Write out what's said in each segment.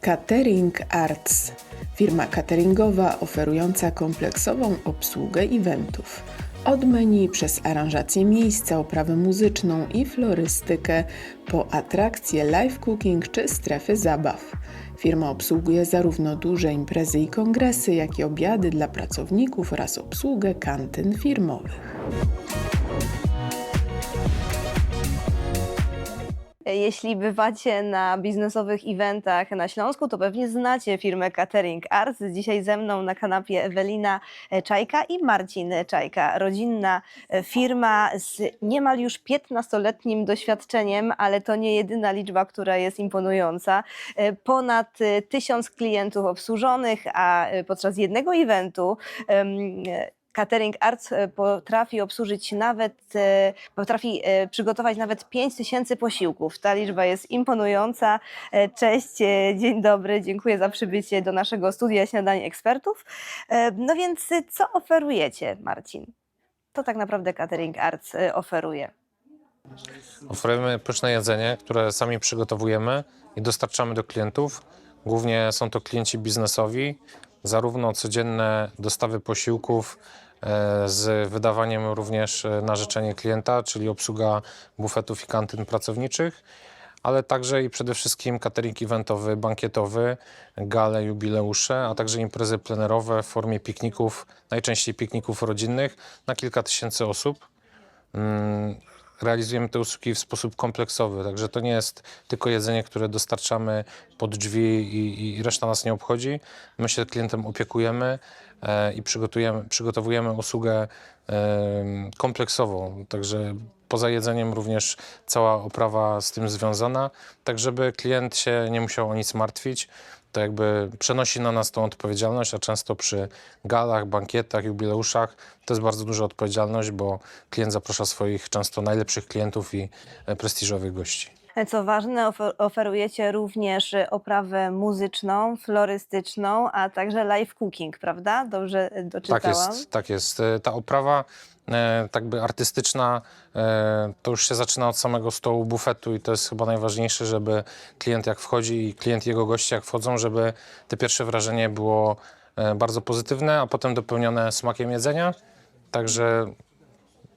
Catering Arts, firma cateringowa oferująca kompleksową obsługę eventów. Od menu przez aranżację miejsca, oprawę muzyczną i florystykę, po atrakcje live cooking czy strefy zabaw. Firma obsługuje zarówno duże imprezy i kongresy, jak i obiady dla pracowników oraz obsługę kantyn firmowych. Jeśli bywacie na biznesowych eventach na Śląsku, to pewnie znacie firmę Catering Arts. Dzisiaj ze mną na kanapie Ewelina Czajka i Marcin Czajka. Rodzinna firma z niemal już 15-letnim doświadczeniem, ale to nie jedyna liczba, która jest imponująca. Ponad tysiąc klientów obsłużonych, a podczas jednego eventu Catering Arts e, potrafi obsłużyć nawet, e, potrafi e, przygotować nawet 5 tysięcy posiłków. Ta liczba jest imponująca. Cześć, dzień dobry, dziękuję za przybycie do naszego studia Śniadanie Ekspertów. No więc co oferujecie, Marcin? To tak naprawdę Catering Arts oferuje. Oferujemy pyszne jedzenie, które sami przygotowujemy i dostarczamy do klientów. Głównie są to klienci biznesowi, zarówno codzienne dostawy posiłków z wydawaniem również e, na życzenie klienta, czyli obsługa bufetów i kantyn pracowniczych, ale także i przede wszystkim catering eventowy, bankietowy, gale, jubileusze, a także imprezy plenerowe w formie pikników, najczęściej pikników rodzinnych na kilka tysięcy osób. Realizujemy te usługi w sposób kompleksowy, także to nie jest tylko jedzenie, które dostarczamy pod drzwi i, i reszta nas nie obchodzi. My się klientem opiekujemy e, i przygotujemy, przygotowujemy usługę e, kompleksową, także poza jedzeniem również cała oprawa z tym związana, tak żeby klient się nie musiał o nic martwić. To jakby przenosi na nas tą odpowiedzialność, a często przy galach, bankietach, jubileuszach to jest bardzo duża odpowiedzialność, bo klient zaprasza swoich często najlepszych klientów i e, prestiżowych gości. E, Co ważne, ofer- oferujecie również oprawę muzyczną, florystyczną, a także live cooking, prawda? Dobrze e, doczytałam? Tak jest, tak jest. Ta oprawa tak by artystyczna e, to już się zaczyna od samego stołu bufetu i to jest chyba najważniejsze, żeby klient jak wchodzi i klient jego goście jak wchodzą, żeby te pierwsze wrażenie było e, bardzo pozytywne, a potem dopełnione smakiem jedzenia. Także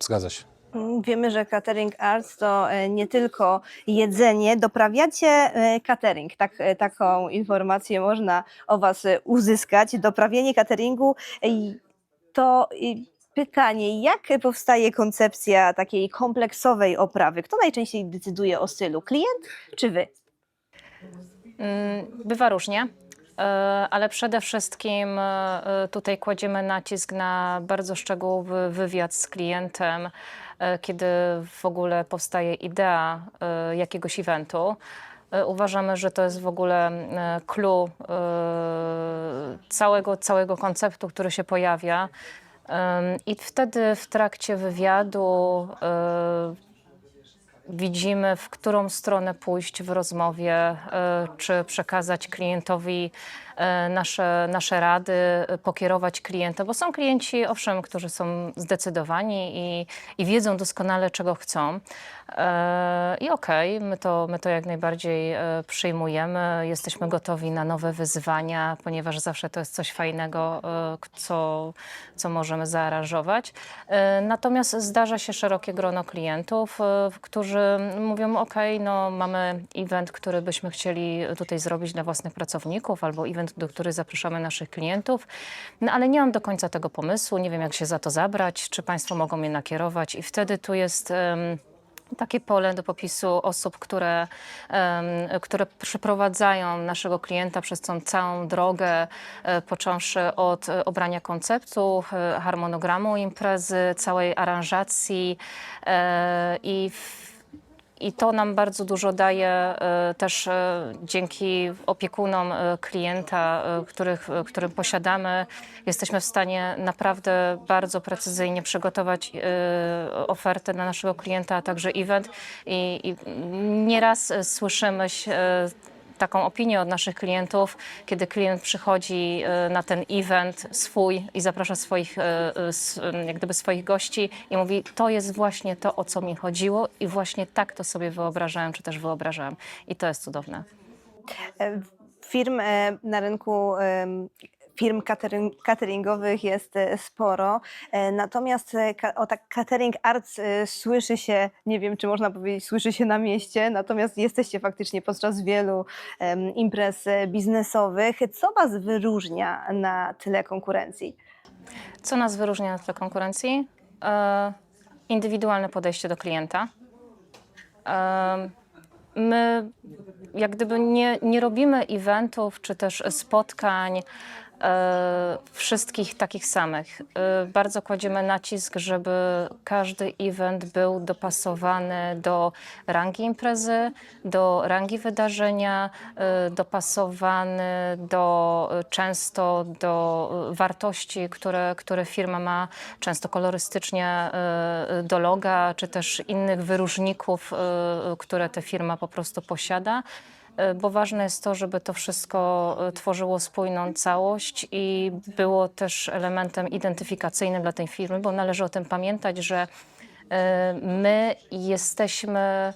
zgadza się. Wiemy, że catering arts to e, nie tylko jedzenie. Doprawiacie e, catering. Tak, e, taką informację można o Was e, uzyskać. Doprawienie cateringu e, to pytanie, jak powstaje koncepcja takiej kompleksowej oprawy? Kto najczęściej decyduje o stylu? Klient czy Wy? Mm, Bywa różnie, e, ale przede wszystkim e, tutaj kładziemy nacisk na bardzo szczegółowy wywiad z klientem, e, kiedy w ogóle powstaje idea e, jakiegoś eventu. E, Uważamy, że to jest w ogóle e, clue e, całego, całego konceptu, który się pojawia. I wtedy w trakcie wywiadu e, widzimy, w którą stronę pójść w rozmowie, e, czy przekazać klientowi e, nasze, nasze rady, e, pokierować klienta, bo są klienci, owszem, którzy są zdecydowani i, i wiedzą doskonale, czego chcą. I okej, my, to, my to jak najbardziej przyjmujemy. Jesteśmy gotowi na nowe wyzwania, ponieważ zawsze to jest coś fajnego, co, co możemy zaaranżować. Natomiast zdarza się szerokie grono klientów, e, którzy mówią: OK, no mamy event, który byśmy chcieli tutaj zrobić dla własnych pracowników, albo event, do którego zapraszamy naszych klientów, no ale nie mam do końca tego pomysłu, nie wiem, jak się za to zabrać, czy Państwo mogą mnie nakierować, i wtedy tu jest. em, takie pole do popisu osób, które, em, które przeprowadzają naszego klienta przez tą całą drogę, e, począwszy od e, obrania konceptu, e, harmonogramu imprezy, całej aranżacji e, i w, i to nam bardzo dużo daje e, też e, dzięki opiekunom e, klienta, których, którym posiadamy. Jesteśmy w stanie naprawdę bardzo precyzyjnie przygotować ofertę dla naszego klienta, a także event. I, i nieraz słyszymy e, taką opinię od naszych klientów, kiedy klient przychodzi e, na ten event swój i zaprasza swoich, s- em, jak gdyby swoich gości i mówi, to jest właśnie to, o co mi chodziło i właśnie tak to sobie wyobrażałem, czy też wyobrażałam. I to jest cudowne. E, Firm e, na rynku firm catering, cateringowych jest e, sporo, e, natomiast e, o tak catering arts słyszy się, nie wiem czy można powiedzieć, słyszy się na mieście, natomiast jesteście faktycznie podczas wielu imprez biznesowych. Co Was wyróżnia na tyle konkurencji? Co nas wyróżnia na tle konkurencji? E, indywidualne podejście do klienta. E, my jak gdyby nie, nie robimy eventów czy też spotkań wszystkich takich samych. E, bardzo kładziemy nacisk, żeby każdy event był dopasowany do rangi imprezy, do rangi wydarzenia, e, dopasowany do e, często do e, wartości, które, które firma ma, często kolorystycznie e, do loga, czy też innych wyróżników, e, które ta firma po prostu posiada. E, Bo ważne jest to, żeby to wszystko e, tworzyło spójną całość i było też elementem identyfikacyjnym dla tej firmy, bo należy o tym pamiętać, że e, my jesteśmy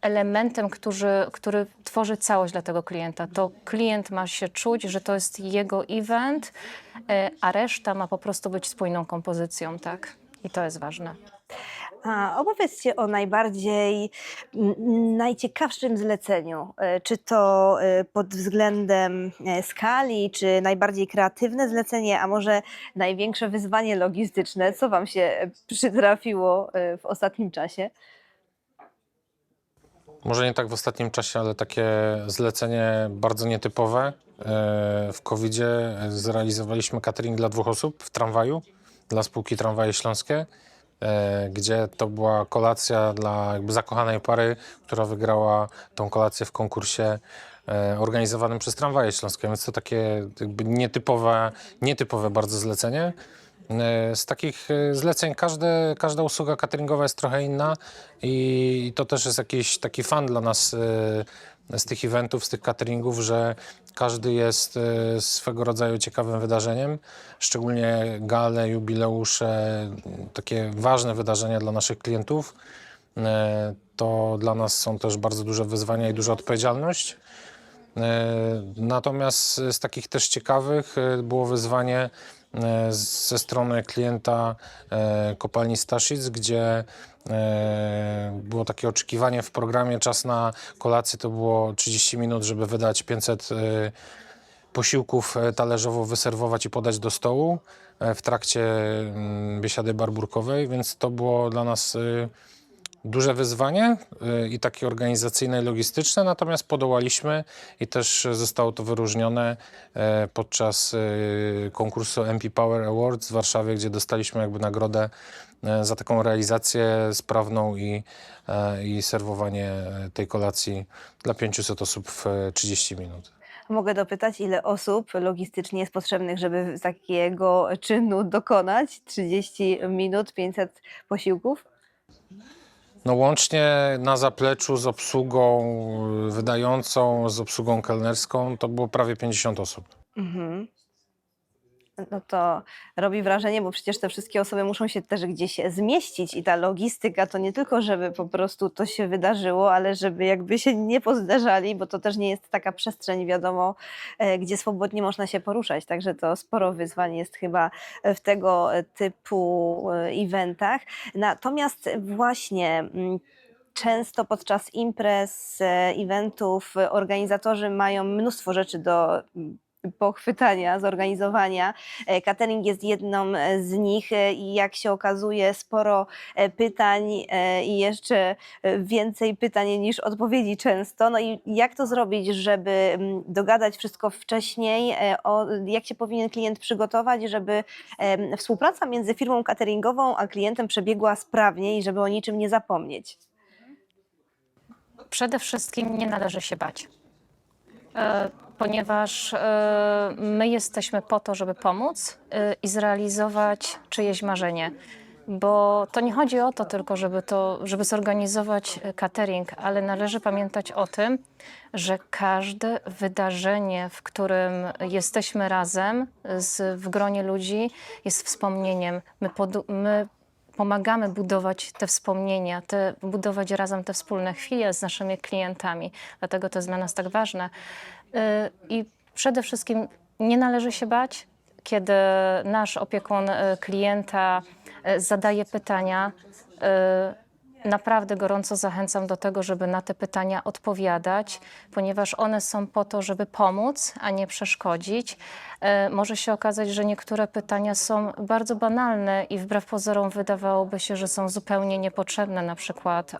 elementem, który, który tworzy całość dla tego klienta. To klient ma się czuć, że to jest jego event, a reszta ma po prostu być spójną kompozycją, tak? I to jest ważne. A o najbardziej, najciekawszym zleceniu. E, Czy to e, pod względem e, skali, czy najbardziej kreatywne zlecenie, a może największe wyzwanie logistyczne? Co Wam się przytrafiło w ostatnim czasie? Może nie tak w ostatnim czasie, ale takie zlecenie bardzo nietypowe. W covid zrealizowaliśmy catering dla dwóch osób w tramwaju, dla spółki Tramwaje Śląskie, gdzie to była kolacja dla jakby zakochanej pary, która wygrała tą kolację w konkursie e, organizowanym przez Tramwaje Śląskie, więc to takie nietypowe, nietypowe bardzo zlecenie. E, Z takich e, zleceń każde, każda usługa cateringowa jest trochę inna i to też jest jakiś taki fan dla nas e, z tych eventów, z tych cateringów, że każdy jest swego rodzaju ciekawym wydarzeniem, szczególnie gale, jubileusze, takie ważne wydarzenia dla naszych klientów. To dla nas są też bardzo duże wyzwania i duża odpowiedzialność. E, Natomiast z takich też ciekawych e, było wyzwanie e, ze strony klienta kopalni Staszic, gdzie było takie oczekiwanie w programie czas na kolację to było 30 minut, żeby wydać 500 e, posiłków talerzowo wyserwować i podać do stołu w trakcie mm, biesiady barburkowej, więc to było dla nas duże wyzwanie y, i takie organizacyjne i logistyczne, natomiast podołaliśmy i też zostało to wyróżnione e, podczas y, konkursu MP Power Awards w Warszawie, gdzie dostaliśmy jakby nagrodę e, za taką realizację sprawną i, e, i serwowanie e, tej kolacji dla 500 osób w e, 30 minut. Mogę dopytać, ile osób logistycznie jest potrzebnych, żeby takiego czynu dokonać? 30 minut, 500 posiłków? No łącznie na zapleczu z obsługą wydającą, z obsługą kelnerską to było prawie 50 osób. Mhm. No to robi wrażenie, bo przecież te wszystkie osoby muszą się też gdzieś zmieścić i ta logistyka to nie tylko, żeby po prostu to się wydarzyło, ale żeby jakby się nie pozdarzali, bo to też nie jest taka przestrzeń, wiadomo, e, gdzie swobodnie można się poruszać. Także to sporo wyzwań jest chyba w tego typu e, eventach. Natomiast właśnie. mm, Często podczas imprez, e, eventów organizatorzy mają mnóstwo rzeczy do mm, pochwytania, zorganizowania. E, Catering jest jedną e, z nich e, i jak się okazuje sporo pytań i jeszcze więcej pytań niż odpowiedzi często. No i jak to zrobić, żeby mm, dogadać wszystko wcześniej, o, jak się powinien klient przygotować, żeby współpraca między firmą cateringową a klientem przebiegła sprawnie i żeby o niczym nie zapomnieć. Przede wszystkim nie należy się bać, ponieważ e, my jesteśmy po to, żeby pomóc e, i zrealizować czyjeś marzenie. Bo to nie chodzi o to tylko, żeby, to, żeby zorganizować e, catering, ale należy pamiętać o tym, że każde wydarzenie, w którym jesteśmy razem z, w gronie ludzi, jest wspomnieniem. My, podu- my pomagamy budować te wspomnienia, te, budować razem te wspólne chwile z naszymi klientami. Dlatego to jest dla nas tak ważne. Y, I przede wszystkim nie należy się bać, kiedy nasz opiekun y, klienta y, zadaje pytania. Naprawdę gorąco zachęcam do tego, żeby na te pytania odpowiadać, ponieważ one są po to, żeby pomóc, a nie przeszkodzić. E, Może się okazać, że niektóre pytania są bardzo banalne i wbrew pozorom wydawałoby się, że są zupełnie niepotrzebne, na przykład.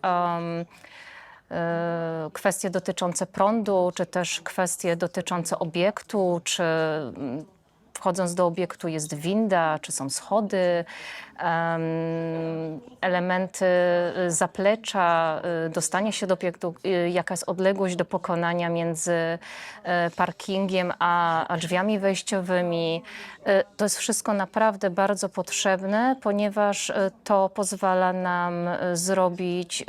e, kwestie dotyczące prądu, czy też kwestie dotyczące obiektu, czy mm, wchodząc do obiektu jest winda, czy są schody, em, elementy y, zaplecza, y, dostanie się do obiektu, y, jaka jest odległość do pokonania między e, parkingiem a, a drzwiami wejściowymi. To jest wszystko naprawdę bardzo potrzebne, ponieważ to pozwala nam zrobić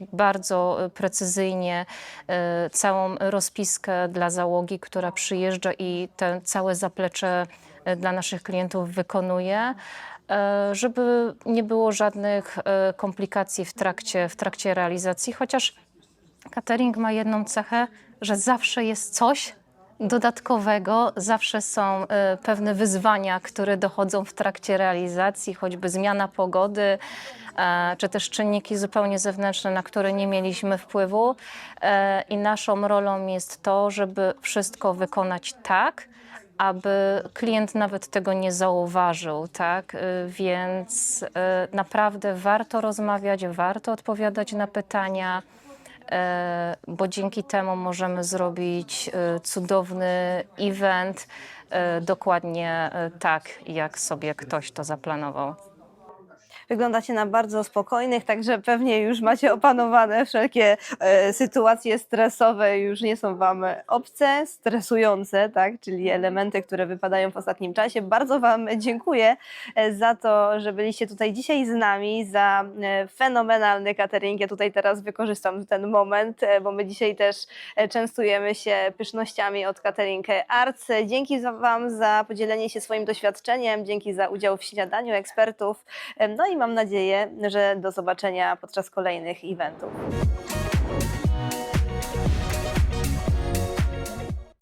bardzo e, precyzyjnie e, całą rozpiskę dla załogi, która przyjeżdża i te całe zaplecze e, dla naszych klientów wykonuje, żeby nie było żadnych komplikacji w trakcie, w trakcie realizacji, chociaż catering ma jedną cechę, że zawsze jest coś dodatkowego, zawsze są e, pewne wyzwania, które dochodzą w trakcie realizacji, choćby zmiana pogody, e, czy też czynniki zupełnie zewnętrzne, na które nie mieliśmy wpływu. E, I naszą rolą jest to, żeby wszystko wykonać tak, aby klient nawet tego nie zauważył, tak? Więc naprawdę warto rozmawiać, warto odpowiadać na pytania, bo dzięki temu możemy zrobić e, cudowny event e, dokładnie e, tak, jak sobie ktoś to zaplanował. Wyglądacie na bardzo spokojnych, także pewnie już macie opanowane wszelkie e, sytuacje stresowe, już nie są Wam obce, stresujące, tak? czyli elementy, które wypadają w ostatnim czasie. Bardzo Wam dziękuję e, za to, że byliście tutaj dzisiaj z nami, za e, fenomenalny catering. Ja tutaj teraz wykorzystam ten moment, bo my dzisiaj też częstujemy się pysznościami od Catering Arts. Dzięki Wam za podzielenie się swoim doświadczeniem, dzięki za udział w śniadaniu ekspertów. No i mam nadzieję, że do zobaczenia podczas kolejnych eventów.